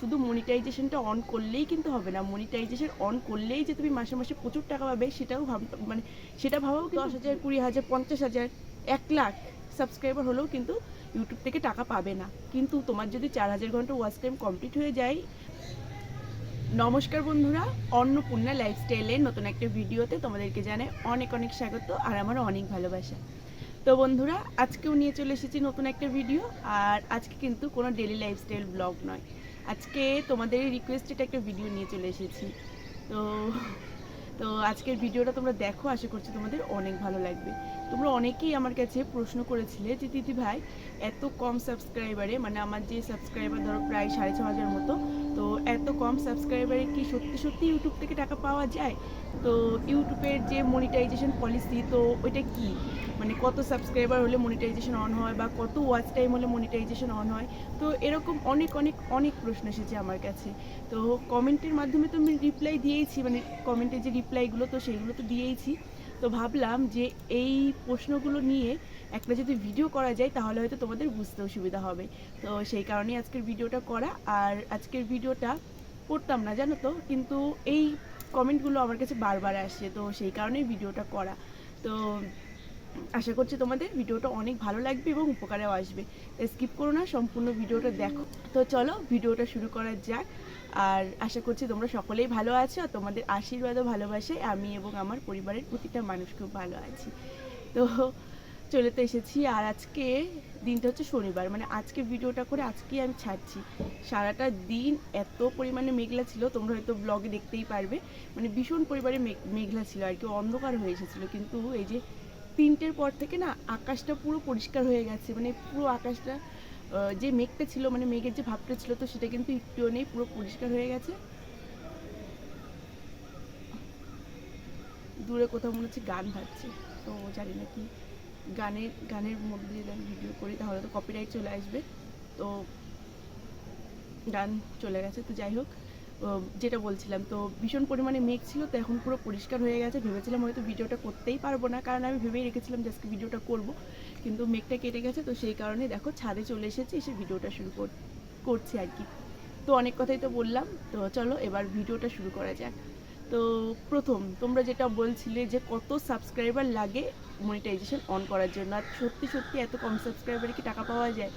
শুধু মনিটাইজেশনটা অন করলেই কিন্তু হবে না। মনিটাইজেশন অন করলেই যে তুমি মাসে মাসে প্রচুর টাকা পাবে সেটাও ভাব মানে সেটা ভাবাও দশ হাজার কুড়ি হাজার পঞ্চাশ হাজার এক লাখ সাবস্ক্রাইবার হলেও কিন্তু ইউটিউব থেকে টাকা পাবে না। কিন্তু তোমার যদি চার হাজার ঘণ্টা ওয়াচ টাইম কমপ্লিট হয়ে যায় নমস্কার বন্ধুরা অন্নপূর্ণা লাইফস্টাইলের নতুন একটা ভিডিওতে তোমাদেরকে জানাই অনেক অনেক স্বাগত আর আমার অনেক ভালোবাসা। তো বন্ধুরা আজকেও নিয়ে চলে এসেছি নতুন একটা ভিডিও আর আজকে কিন্তু কোনো ডেলি লাইফস্টাইল ব্লগ নয়। আজকে তোমাদের রিকোয়েস্টেড একটা ভিডিও নিয়ে চলে এসেছি। তো তো আজকের ভিডিওটা তোমরা দেখো, আশা করছি তোমাদের অনেক ভালো লাগবে। তোমরা অনেকেই আমার কাছে প্রশ্ন করেছিলে যে, দিদি ভাই, এত কম সাবস্ক্রাইবারে মানে আমার যে সাবস্ক্রাইবার ধরো প্রায় সাড়ে ছ হাজার মতো, তো এত কম সাবস্ক্রাইবারে কি সত্যি সত্যি ইউটিউব থেকে টাকা পাওয়া যায়? তো ইউটিউবের যে মনিটাইজেশন পলিসি তো ওইটা কি? মানে কত সাবস্ক্রাইবার হলে মনিটাইজেশন অন হয় বা কত ওয়াচ টাইম হলে মনিটাইজেশন অন হয়, তো এরকম অনেক অনেক অনেক প্রশ্ন এসেছে আমার কাছে। তো কমেন্টের মাধ্যমে তো আমি রিপ্লাই দিয়েইছি মানে কমেন্টের যে রিপ্লাইগুলো তো সেইগুলো তো দিয়েইছি। তো ভাবলাম যে এই প্রশ্নগুলো নিয়ে একটা যদি ভিডিও করা যায়, তাহলে হয়তো তোমাদের বুঝতেও সুবিধা হবে। তো সেই কারণেই আজকের ভিডিওটা করা। আর আজকের ভিডিওটা করতাম না, জানো তো? কিন্তু এই কমেন্টগুলো আমার কাছে বারবার আসছে তো সেই কারণেই ভিডিওটা করা। তো আশা করছি তোমাদের ভিডিওটা অনেক ভালো লাগবে এবং উপকারেও আসবে। স্কিপ করো না, সম্পূর্ণ ভিডিওটা দেখো। তো চলো ভিডিওটা শুরু করা যাক। আর আশা করছি তোমরা সকলেই ভালো আছো আর তোমাদের আশীর্বাদও ভালোবাসায় আমি এবং আমার পরিবারের প্রতিটা মানুষ খুব ভালো আছি। তো চলে তো এসেছি। আর আজকে দিনটা হচ্ছে শনিবার। মানে আজকে ভিডিওটা করে আজকেই আমি ছাড়ছি। সারাটা দিন এত পরিমাণে মেঘলা ছিল, তোমরা হয়তো ব্লগে দেখতেই পারবে। মানে ভীষণ পরিমাণে মেঘ- মেঘলা ছিল আর কি, অন্ধকার হয়ে এসেছিল। কিন্তু এই যে তিনটের পর থেকে না আকাশটা পুরো পরিষ্কার হয়ে গেছে। মানে পুরো আকাশটা যে মেঘটা ছিল মানে মেঘের যে ভাবটা ছিল, তো সেটা কিন্তু একটুও নেই, পুরো পরিষ্কার হয়ে গেছে। দূরে কোথাও মনে হচ্ছে গান ভাবছে তো জানি না কি গানের গানের মধ্যে যদি আমি ভিডিও করি, তাহলে তো কপিরাইট চলে আসবে। তো গান চলে গেছে, তো যাই হোক। যেটা বলছিলাম, তো ভীষণ পরিমাণে মেঘ ছিল, তো এখন পুরো পরিষ্কার হয়ে গেছে। ভেবেছিলাম হয়তো ভিডিওটা করতেই পারব না, কারণ আমি ভেবেই রেখেছিলাম যে আজকে ভিডিওটা করব। কিন্তু মেঘটা কেটে গেছে, তো সেই কারণে দেখো ছাদে চলে এসেছি, এসে ভিডিওটা শুরু কর- করছি আর কি। তো অনেক কথাই তো বললাম, তো চলো এবার ভিডিওটা শুরু করা যাক। তো প্রথম, তোমরা যেটা বলছিলে যে কত সাবস্ক্রাইবার লাগে মনিটাইজেশন অন করার জন্য, আর সত্যি সত্যি এত কম সাবস্ক্রাইবারে কি টাকা পাওয়া যায়?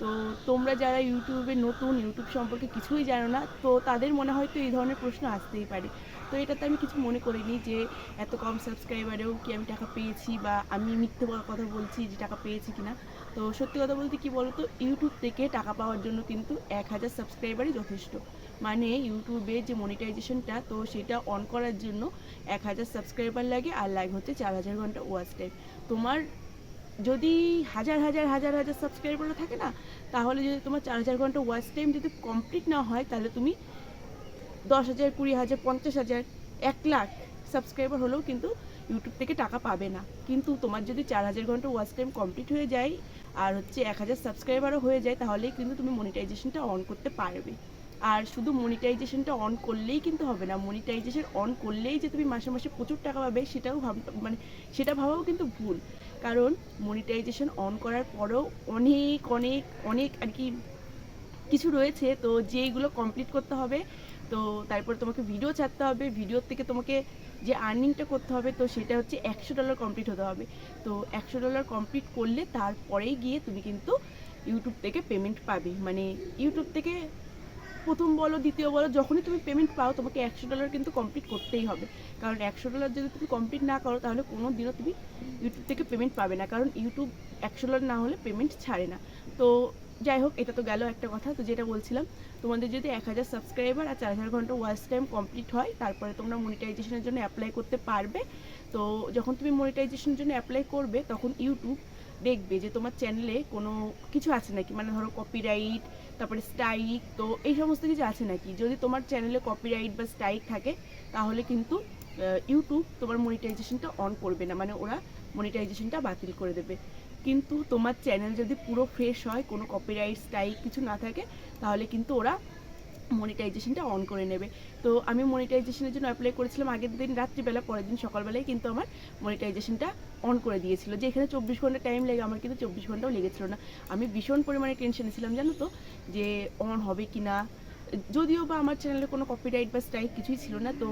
তো তোমরা যারা ইউটিউবে নতুন, ইউটিউব সম্পর্কে কিছুই জানো না, তো তাদের মনে হয়তো এই ধরনের প্রশ্ন আসতেই পারে। তো এটাতে আমি কিছু মনে করিনি যে এত কম সাবস্ক্রাইবারেও কি আমি টাকা পেয়েছি বা আমি মিথ্যে কথা বলছি যে টাকা পেয়েছি কিনা? তো সত্যি কথা বলতে কি বলতো, ইউটিউব থেকে টাকা পাওয়ার জন্য কিন্তু এক হাজার সাবস্ক্রাইবারই যথেষ্ট। মানে ইউটিউবে যে মনিটাইজেশনটা, তো সেটা অন করার জন্য এক হাজার সাবস্ক্রাইবার লাগে, আর লাগে হচ্ছে চার হাজার ঘণ্টা ওয়াচ টাইম তোমার যদি হাজার হাজার হাজার হাজার সাবস্ক্রাইবার থাকে না, তাহলে যদি তোমার চার হাজার ঘণ্টা ওয়াচ টাইম যদি কমপ্লিট না হয়, তাহলে তুমি দশ হাজার, কুড়ি হাজার, পঞ্চাশ হাজার, এক লাখ সাবস্ক্রাইবার হলেও কিন্তু ইউটিউব থেকে টাকা পাবে না। কিন্তু তোমার যদি চার হাজার ঘণ্টা ওয়াচ টাইম কমপ্লিট হয়ে যায় আর হচ্ছে এক হাজার সাবস্ক্রাইবারও হয়ে যায়, তাহলেই কিন্তু তুমি মনিটাইজেশনটা অন করতে পারবে। আর শুধু মনিটাইজেশনটা অন করলেই কিন্তু হবে না মনিটাইজেশন অন করলেই যে তুমি মাসে মাসে প্রচুর টাকা পাবে, সেটাও ভাব মানে সেটা ভাবাও কিন্তু ভুল। কারণ মনিটাইজেশন অন করার পরেও অনেক অনেক অনেক আর কি কিছু রয়েছে। তো যেইগুলো কমপ্লিট করতে হবে, তো তারপর তোমাকে ভিডিও ছাড়তে হবে। ভিডিওর থেকে তোমাকে যে আর্নিংটা করতে হবে, তো সেটা হচ্ছে একশো ডলার কমপ্লিট হতে হবে। তো একশো ডলার কমপ্লিট করলে তারপরেই গিয়ে তুমি কিন্তু ইউটিউব থেকে পেমেন্ট পাবে। মানে ইউটিউব থেকে প্রথম বলো, দ্বিতীয় বলো, যখনই তুমি পেমেন্ট পাও, তোমাকে একশো ডলার কিন্তু কমপ্লিট করতেই হবে। কারণ একশো ডলার যদি তুমি কমপ্লিট না করো, তাহলে কোনো দিনও তুমি ইউটিউব থেকে পেমেন্ট পাবে না। কারণ ইউটিউব একশো ডলার না হলে পেমেন্ট ছাড়ে না। তো যাই হোক, এটা তো গেল একটা কথা। তো যেটা বলছিলাম, তোমাদের যদি এক হাজার সাবস্ক্রাইবার আর চার হাজার ঘণ্টা ওয়াচ টাইম কমপ্লিট হয়, তারপরে তোমরা মনিটাইজেশনের জন্য অ্যাপ্লাই করতে পারবে। তো যখন তুমি মনিটাইজেশনের জন্য অ্যাপ্লাই করবে, তখন ইউটিউব দেখবে যে তোমার চ্যানেলে কোনো কিছু আছে নাকি? মানে ধরো কপিরাইট তারপরে স্ট্রাইক তো এই সমস্ত কিছু আছে নাকি? যদি তোমার চ্যানেলে কপিরাইট বা স্ট্রাইক থাকে, তাহলে কিন্তু ইউটিউব তোমার মনিটাইজেশনটা অন করবে না। মানে ওরা মনিটাইজেশনটা বাতিল করে দেবে। কিন্তু তোমার চ্যানেল যদি পুরো ফ্রেশ হয়, কোনো কপিরাইট স্ট্রাইক কিছু না থাকে, তাহলে কিন্তু ওরা মনিটাইজেশনটা অন করে নেবে। তো আমি মনিটাইজেশনের জন্য অ্যাপ্লাই করেছিলাম আগের দিন, রাত্রিবেলা, পরের দিন, সকালবেলায় কিন্তু আমার মনিটাইজেশনটা অন করে দিয়েছিল। যে এখানে চব্বিশ ঘণ্টা টাইম লেগে, আমার কিন্তু চব্বিশ ঘন্টাও লেগেছিল না। আমি ভীষণ পরিমাণে টেনশনে ছিলাম, জানো তো? যে অন হবে কি না যদিও বা আমার চ্যানেলে কোনো কপিরাইট বা স্ট্রাইক কিছুই ছিল না, তো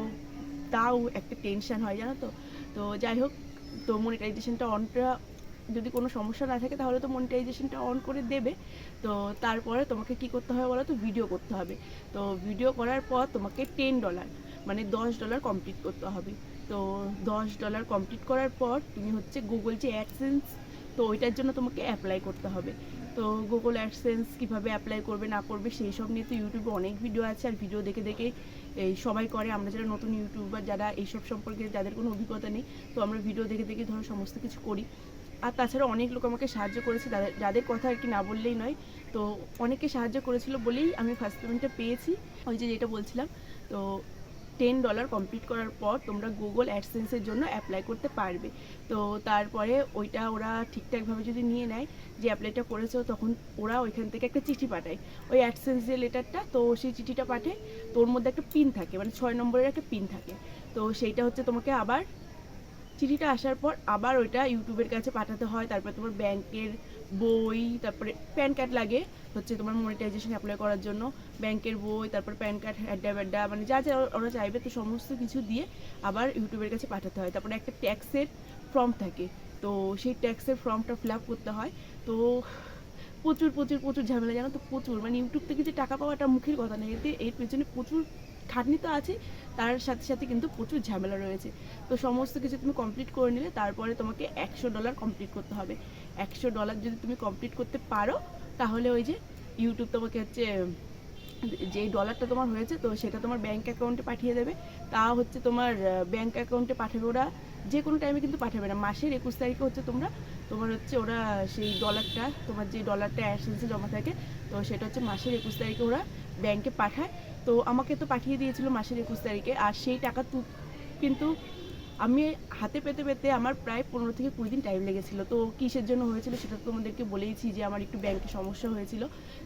তাও একটা টেনশন হয়, জানো তো? তো যাই হোক, তো মনিটাইজেশনটা অনটা যদি কোনো সমস্যা না থাকে, তাহলে তো মনিটাইজেশনটা অন করে দেবে। তো তারপরে তোমাকে কি করতে হবে বলো তো? ভিডিও করতে হবে। তো ভিডিও করার পর তোমাকে টেন ডলার মানে দশ ডলার কমপ্লিট করতে হবে। তো দশ ডলার কমপ্লিট করার পর তুমি হচ্ছে গুগল যে অ্যাডসেন্স তো ওইটার জন্য তোমাকে অ্যাপ্লাই করতে হবে। তো গুগল অ্যাডসেন্স কীভাবে অ্যাপ্লাই করবে, না করবে, সেই সব নিয়ে তো ইউটিউবে অনেক ভিডিও আছে। আর ভিডিও দেখে দেখে এই সবাই করে। আমরা যারা নতুন ইউটিউবার যারা এইসব সম্পর্কে যাদের কোনো অভিজ্ঞতা নেই, তো আমরা ভিডিও দেখে দেখে ধরো সমস্ত কিছু করি। আর তাছাড়া অনেক লোক আমাকে সাহায্য করেছে। যাদের যাদের কথা আর কি না বললেই নয়, তো অনেকে সাহায্য করেছিল বলেই আমি ফার্স্ট পেমেন্টটা পেয়েছি। ওই যে যেটা বলছিলাম, তো টেন ডলার কমপ্লিট করার পর তোমরা গুগল অ্যাডসেন্সের জন্য অ্যাপ্লাই করতে পারবে। তো তারপরে ওইটা ওরা ঠিকঠাকভাবে যদি নিয়ে নেয়, যে অ্যাপ্লাইটা করেছ, তখন ওরা ওইখান থেকে একটা চিঠি পাঠায়। ওই অ্যাডসেন্স যে লেটারটা তো সেই চিঠিটা পাঠে তোর মধ্যে একটা পিন থাকে মানে ছয় নম্বরের একটা পিন থাকে। তো সেইটা হচ্ছে তোমাকে আবার চিঠিটা আসার পর আবার ওইটা ইউটিউবের কাছে পাঠাতে হয়। তারপরে তোমার ব্যাংকের বই, তারপরে প্যান কার্ড লাগে হচ্ছে তোমার মনিটাইজেশন অ্যাপ্লাই করার জন্য। ব্যাংকের বই, তারপর প্যান কার্ড হ্যাড্ডা ব্যাড্ডা মানে যা যা ওরা চাইবে তো সমস্ত কিছু দিয়ে আবার ইউটিউবের কাছে পাঠাতে হয়। তারপরে একটা ট্যাক্সের ফর্ম থাকে। তো সেই ট্যাক্সের ফর্মটা ফিল আপ করতে হয়। তো প্রচুর প্রচুর প্রচুর ঝামেলা, জানো তো? প্রচুর। মানে ইউটিউব থেকে যে টাকা পাওয়া পাওয়াটা মুখের কথা না, এতে এর পেছনে প্রচুর খাটনি তো আছে, তার সাথে সাথে কিন্তু প্রচুর ঝামেলা রয়েছে। তো সমস্ত কিছু তুমি কমপ্লিট করে নিলে, তারপরে তোমাকে একশো ডলার কমপ্লিট করতে হবে। একশো ডলার যদি তুমি কমপ্লিট করতে পারো, তাহলে ওই যে ইউটিউব তোমাকে হচ্ছে যেই ডলারটা তোমার হয়েছে, তো সেটা তোমার ব্যাংক অ্যাকাউন্টে পাঠিয়ে দেবে। তা হচ্ছে তোমার ব্যাংক অ্যাকাউন্টে পাঠাবে ওরা, যে কোনো টাইমে কিন্তু পাঠাবে না। মাসের একুশ তারিখে হচ্ছে তোমরা, তোমার হচ্ছে ওরা সেই ডলারটা তোমার যে ডলারটা অ্যাসেন্সে জমা থাকে, তো সেটা হচ্ছে মাসের একুশ তারিখে ওরা ব্যাংকে পাঠায়। তো আমাকে তো পাঠিয়ে দিয়েছিল মাসের একুশ তারিখে, আর সেই টাকা তু কিন্তু আমি হাতে পেতে পেতে আমার প্রায় পনেরো থেকে কুড়ি দিন টাইম লেগেছিলো। তো কিসের জন্য হয়েছিল সেটা তোমাদেরকে বলেইছি যে আমার একটু ব্যাংকে সমস্যা হয়েছিল।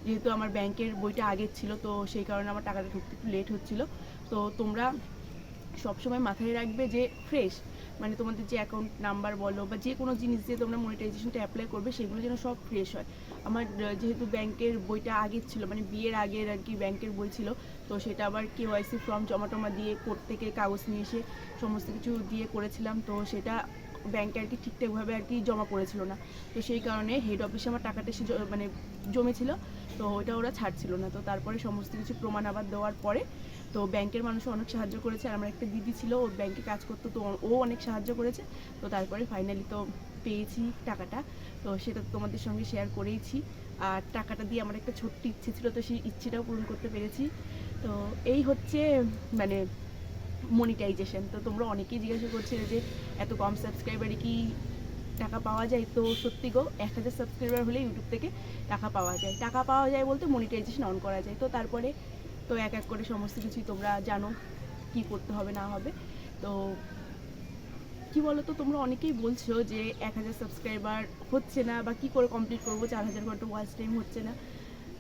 যেহেতু আমার ব্যাংকের বইটা আগের ছিল, তো সেই কারণে আমার টাকাটা ঢুকতে একটু লেট হচ্ছিল। তো তোমরা সবসময় মাথায় রাখবে যে ফ্রেশ মানে তোমাদের যে অ্যাকাউন্ট নাম্বার বলো বা যে কোনো জিনিস দিয়ে তোমরা মনিটাইজেশনটা অ্যাপ্লাই করবে, সেগুলো যেন সব ফ্রেশ হয়। আমার যেহেতু ব্যাংকের বইটা আগের ছিল মানে বিয়ের আগের আর কি ব্যাংকের বই ছিল, তো সেটা আবার কেওয়াইসি ফর্ম জমা টমা দিয়ে কোর্ট থেকে কাগজ নিয়ে এসে সমস্ত কিছু দিয়ে করেছিলাম, তো সেটা ব্যাংকে আর কি ঠিকঠাকভাবে আর কি জমা পড়েছিল না। তো সেই কারণে হেড অফিসে আমার টাকাটা জ- মানে জমেছিল, তো ওটা ওরা ছাড়ছিল না। তো তারপরে সমস্ত কিছু প্রমাণ আবার দেওয়ার পরে তো ব্যাংকের মানুষও অনেক সাহায্য করেছে। আর আমার একটা দিদি ছিল, ও ব্যাংকে কাজ করতো, তো ও অনেক সাহায্য করেছে। তো তারপরে ফাইনালি তো পেয়েছি টাকাটা। তো সেটা তোমাদের সঙ্গে শেয়ার করেইছি। আর টাকাটা দিয়ে আমার একটা ছোট্ট ইচ্ছে ছিল, তো সেই ইচ্ছেটাও পূরণ করতে পেরেছি। তো এই হচ্ছে মানে মনিটাইজেশন তো তোমরা অনেকেই জিজ্ঞাসা করছিলে যে, এত কম সাবস্ক্রাইবারে কি টাকা পাওয়া যায়? তো সত্যি গো, এক হাজার সাবস্ক্রাইবার হলে ইউটিউব থেকে টাকা পাওয়া যায়। টাকা পাওয়া যায় বলতে মনিটাইজেশন অন করা যায়। তো তারপরে তো এক এক করে সমস্ত কিছুই তোমরা জানো কি করতে হবে, না হবে। তো কি বলো তো তোমরা অনেকেই বলছো যে এক হাজার সাবস্ক্রাইবার হচ্ছে না বা কি করে কমপ্লিট করব, চার হাজার ঘণ্টা ওয়াচ টাইম হচ্ছে না।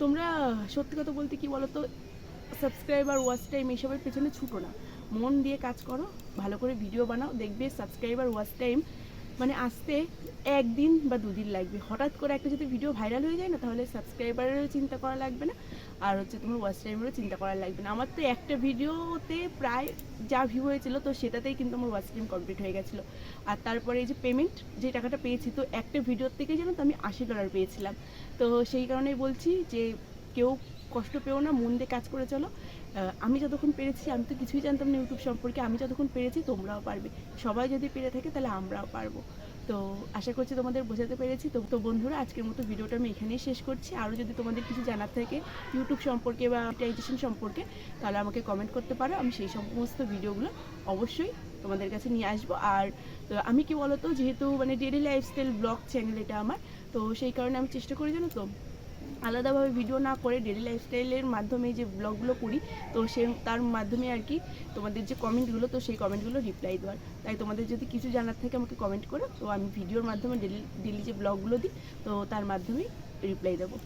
তোমরা সত্যি কথা বলতে কি বলো তো সাবস্ক্রাইবার ওয়াচ টাইম এসবের পেছনে ছুটো না। মন দিয়ে কাজ করো, ভালো করে ভিডিও বানাও, দেখবে সাবস্ক্রাইবার ওয়াচ টাইম মানে আসতে একদিন বা দুদিন লাগবে। হঠাৎ করে একটা যদি ভিডিও ভাইরাল হয়ে যায় না, তাহলে সাবস্ক্রাইবারেরও চিন্তা করা লাগবে না, আর হচ্ছে তোমার ওয়াচ টাইমেরও চিন্তা করা লাগবে না। আমার তো একটা ভিডিওতে প্রায় যা ভিউ হয়েছিল, তো সেটাতেই কিন্তু আমার ওয়াচ টাইম কমপ্লিট হয়ে গেছিল। আর তারপরে এই যে পেমেন্ট যে টাকাটা পেয়েছি, তো একটা ভিডিওর থেকে যেন তো আমি আশি ডলার পেয়েছিলাম। তো সেই কারণেই বলছি যে, কেউ কষ্ট পেও না, মন দিয়ে কাজ করে চলো। আমি যতক্ষণ পেরেছি, আমি তো কিছুই জানতাম না ইউটিউব সম্পর্কে, আমি যতক্ষণ পেরেছি তোমরাও পারবে। সবাই যদি পেরে থাকে, তাহলে আমরাও পারব। তো আশা করছি তোমাদের বোঝাতে পেরেছি। তো তো বন্ধুরা, আজকের মতো ভিডিওটা আমি এখানেই শেষ করছি। আরও যদি তোমাদের কিছু জানার থাকে ইউটিউব সম্পর্কে বা মনিটাইজেশন সম্পর্কে, তাহলে আমাকে কমেন্ট করতে পারো। আমি সেই সমস্ত ভিডিওগুলো অবশ্যই তোমাদের কাছে নিয়ে আসব। আর আমি কি বলতো, যেহেতু মানে ডেলি লাইফস্টাইল ব্লগ চ্যানেল এটা আমার, তো সেই কারণে আমি চেষ্টা করি জানো তো আলাদাভাবে ভিডিও না করে ডেলি লাইফস্টাইলের মাধ্যমে যে ব্লগগুলো করি, তো সে তার মাধ্যমে আর কি তোমাদের যে কমেন্টগুলো তো সেই কমেন্টগুলো রিপ্লাই দেওয়ার। তাই তোমাদের যদি কিছু জানার থাকে আমাকে কমেন্ট করো, তো আমি ভিডিওর মাধ্যমে ডেলি ডেলি যে ব্লগগুলো দিই, তো তার মাধ্যমেই রিপ্লাই দেবো।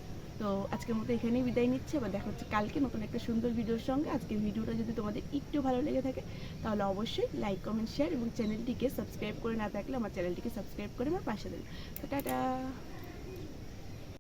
তো আজকের মতো এখানেই বিদায় নিচ্ছে, আবার দেখা হচ্ছে কালকে নতুন একটা সুন্দর ভিডিওর সঙ্গে। আজকের ভিডিওটা যদি তোমাদের একটু ভালো লেগে থাকে, তাহলে অবশ্যই লাইক কমেন্ট শেয়ার এবং চ্যানেলটিকে সাবস্ক্রাইব করে না থাকলে আমার চ্যানেলটিকে সাবস্ক্রাইব করে আমার পাশে দেবে টাটা!